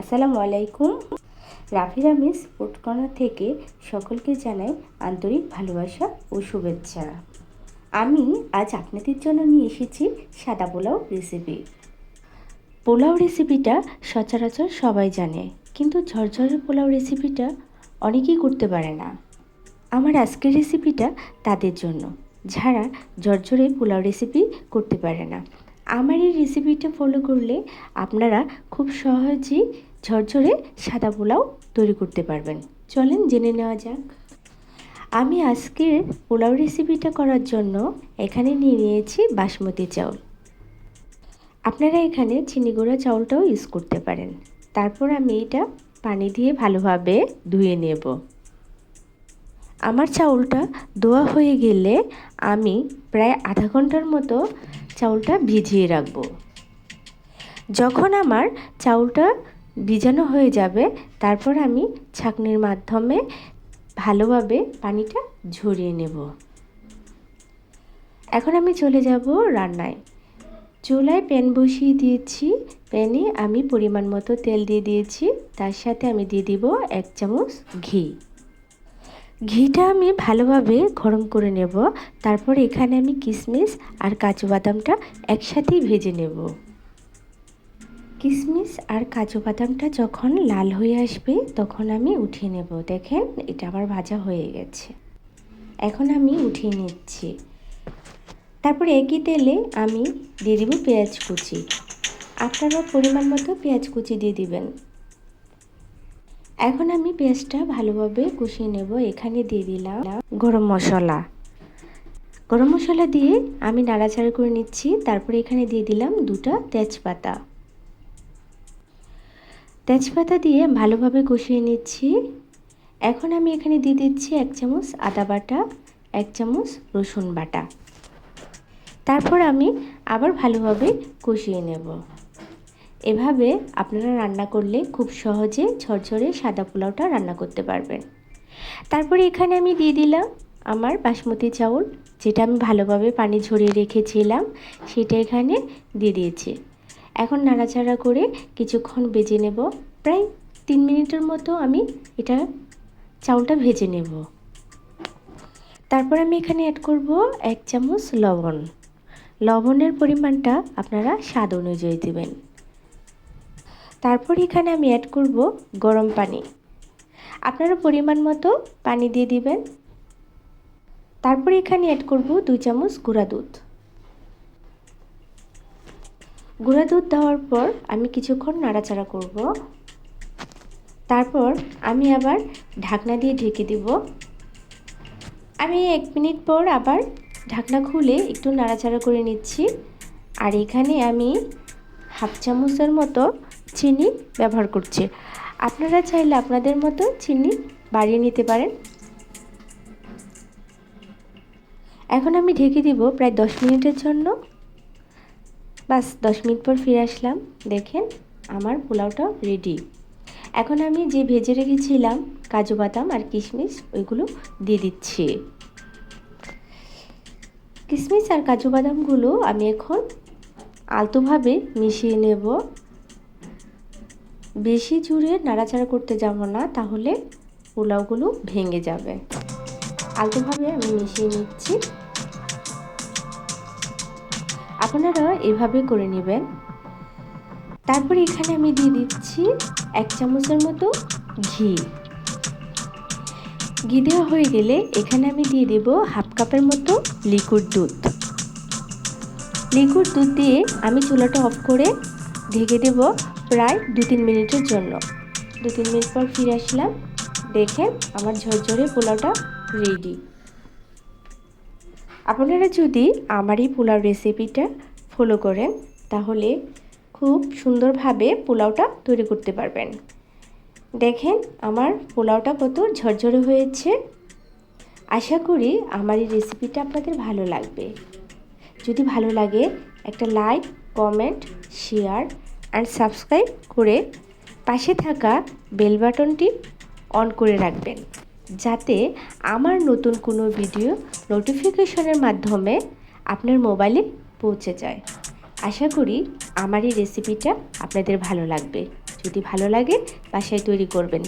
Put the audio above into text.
আসসালামু আলাইকুম। রাফি রামিস ফুডকর্নার থেকে সকলকে জানাই আন্তরিক ভালোবাসা ও শুভেচ্ছা। আমি আজ আপনাদের জন্য নিয়ে এসেছি সাদা পোলাও রেসিপি পোলাও রেসিপিটা সচরাচর সবাই জানে, কিন্তু ঝরঝরে পোলাও রেসিপিটা অনেকেই করতে পারে না। আমার আজকের রেসিপিটা তাদের জন্য, যারা ঝরঝরে পোলাও রেসিপি করতে পারে না। আমার এই রেসিপিটা ফলো করলে আপনারা খুব সহজেই ঝরঝরে সাদা পোলাও তৈরি করতে পারবেন। চলেন জেনে নেওয়া যাক। আমি আজকের পোলাও রেসিপিটা করার জন্য এখানে নিয়ে নিয়েছি বাসমতি চাউল। আপনারা এখানে চিনি গুঁড়া চাউলটাও ইউজ করতে পারেন। তারপর আমি এটা পানি দিয়ে ভালোভাবে ধুয়ে নেব। আমার চাউলটা দোয়া হয়ে গেলে আমি প্রায় আধা ঘণ্টার মতো চাউলটা ভিজিয়ে রাখব। যখন আমার চাউলটা ভিজানো হয়ে যাবে, তারপর আমি ছাঁকনির মাধ্যমে ভালোভাবে পানিটা ঝরিয়ে নেব। এখন আমি চলে যাব রান্নায়। চুলায় প্যান বসিয়ে দিয়েছি। প্যানে আমি পরিমাণ মতো তেল দিয়ে দিয়েছি। তার সাথে আমি দিয়ে দিব এক চামচ ঘি। ঘিটা আমি ভালোভাবে গরম করে নেব। তারপর এখানে আমি কিশমিশ আর কাজু বাদামটা একসাথেই ভেজে নেব। কিশমিশ আর কাজু বাদামটা যখন লাল হয়ে আসবে, তখন আমি উঠিয়ে নেব। দেখেন, এটা আমার ভাজা হয়ে গেছে। এখন আমি উঠিয়ে নিচ্ছি। তারপর একই তেলে আমি দিয়ে দিব পেঁয়াজ কুচি। আপনারা পরিমাণ মতো পেঁয়াজ কুচি দিয়ে দিবেন। এখন আমি পেঁয়াজটা ভালোভাবে কষিয়ে নেব। এখানে দিয়ে দিলাম গরম মশলা। গরম মশলা দিয়ে আমি নাড়াচাড়া করে নিচ্ছি। তারপরে এখানে দিয়ে দিলাম দুটা তেজপাতা। তেজপাতা দিয়ে ভালোভাবে কষিয়ে নিচ্ছি। এখন আমি এখানে দিয়ে দিচ্ছি এক চামচ আদা বাটা, এক চামচ রসুন বাটা। তারপর আমি আবার ভালোভাবে কষিয়ে নেব। এভাবে আপনারা রান্না করলে খুব সহজে ঝরঝরে সাদা পোলাওটা রান্না করতে পারবেন। তারপরে এখানে আমি দিয়ে দিলাম আমার বাসমতি চাউল, যেটা আমি ভালোভাবে পানি ঝরিয়ে রেখেছিলাম, সেটা এখানে দিয়ে দিয়েছি। এখন নাড়াচাড়া করে কিছুক্ষণ বেজে নেব। প্রায় তিন মিনিটের মতো আমি এটা চাউলটা ভেজে নেব। তারপর আমি এখানে অ্যাড করব এক চামচ লবণ। লবণের পরিমাণটা আপনারা স্বাদ অনুযায়ী দেবেন। তারপর এখানে আমি অ্যাড করব গরম পানি। আপনারা পরিমাণ মতো পানি দিয়ে দিবেন। তারপর এখানে অ্যাড করব দুই চামচ গুঁড়া দুধ। গুঁড়া দুধ দেওয়ার পর আমি কিছুক্ষণ নাড়াচাড়া করব। তারপর আমি আবার ঢাকনা দিয়ে ঢেকে দিব। আমি এক মিনিট পর আবার ঢাকনা খুলে একটু নাড়াচাড়া করে নিচ্ছি। আর এখানে আমি হাফ চামচের মতো চিনি ব্যবহার করছি। আপনারা চাইলে আপনাদের মতো চিনি বাড়িয়ে নিতে পারেন। এখন আমি ঢেকে দিব প্রায় দশ মিনিটের জন্য। বাস দশ মিনিট পর ফিরে আসলাম। দেখেন আমার পোলাওটা রেডি এখন আমি যে ভেজে রেখেছিলাম কাজু বাদাম আর কিশমিশ, ওইগুলো দিয়ে দিচ্ছি। কিশমিশ আর কাজু বাদামগুলো আমি এখন আলতোভাবে মিশিয়ে নেব। বেশি জুড়ে নাড়াচাড়া করতে যাব না, তাহলে পোলাওগুলো ভেঙে যাবে। আলতোভাবে আমি মিশিয়ে নিচ্ছি। আপনারা এভাবে করে নেবেন। তারপরে এখানে আমি দিয়ে দিচ্ছি এক চামচের মতো ঘি। ঘি দেওয়া হয়ে গেলে এখানে আমি দিয়ে দেব হাফ কাপের মতো লিকুইড দুধ। লিকুইড দুধ দিয়ে আমি চুলাটা অফ করে ঢেকে দেব প্রায় দু তিন মিনিটের জন্য। দু তিন মিনিট পর ফিরে আসলাম। দেখেন আমার ঝরঝরে পোলাওটা রেডি আপনারা যদি আমার এই পোলাও রেসিপিটা ফলো করেন, তাহলে খুব সুন্দরভাবে পোলাওটা তৈরি করতে পারবেন। দেখেন আমার পোলাওটা কত ঝরঝরে হয়েছে। আশা করি আমার এই রেসিপিটা আপনাদের ভালো লাগবে। যদি ভালো লাগে, একটা like comment share and subscribe করে পাশে থাকা বেল বাটনটি অন করে রাখবেন। যাতে আমার নতুন কোনো ভিডিও নোটিফিকেশনের মাধ্যমে আপনার মোবাইলে পৌঁছে যায়। আশা করি আমার এই রেসিপিটা আপনাদের ভালো লাগবে। যদি ভালো লাগে, বাসায় তৈরি করবেন।